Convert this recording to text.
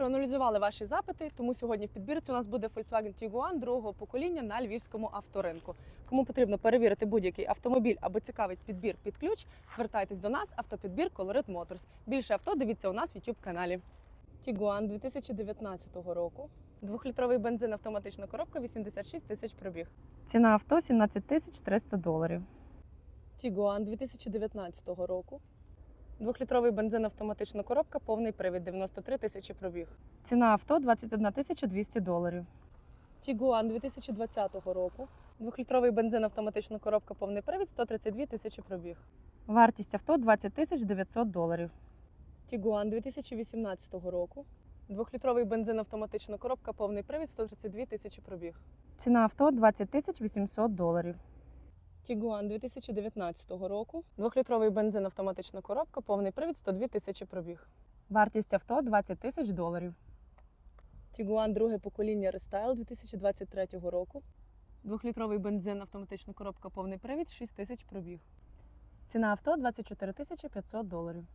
проаналізували ваші запити, тому сьогодні в підбірці у нас буде Volkswagen Tiguan другого покоління на львівському авторинку. Кому потрібно перевірити будь-який автомобіль або цікавить підбір під ключ, звертайтесь до нас, автопідбір Colorit Motors. Більше авто дивіться у нас в YouTube каналі. Tiguan 2019 року. Двохлітровий бензин, автоматична коробка, 86 тисяч пробіг. Ціна авто 17 тисяч 300 доларів. Tiguan 2019 року. Двохлітровий бензин, автоматична коробка, повний привід, 93 тисячі пробіг. Ціна авто 21 тисяча 200 доларів. Tiguan 2020 року. Двохлітровий бензин, автоматична коробка, повний привід, 132 тисячі пробіг. Вартість авто 20 тисяч 900 доларів. Tiguan 2018 року. Двохлітровий бензин, автоматична коробка, повний привід, 132 тисячі пробіг. Ціна авто 20 тисяч 800 доларів. Tiguan 2019 року. Двохлітровий бензин, автоматична коробка, повний привід, 102 тисячі пробіг. Вартість авто 20 тисяч доларів. Тігуан друге покоління рестайл 2023 року. Двохлітровий бензин, автоматична коробка, повний привід, 6 тисяч пробіг. Ціна авто 24 тисячі 500 доларів.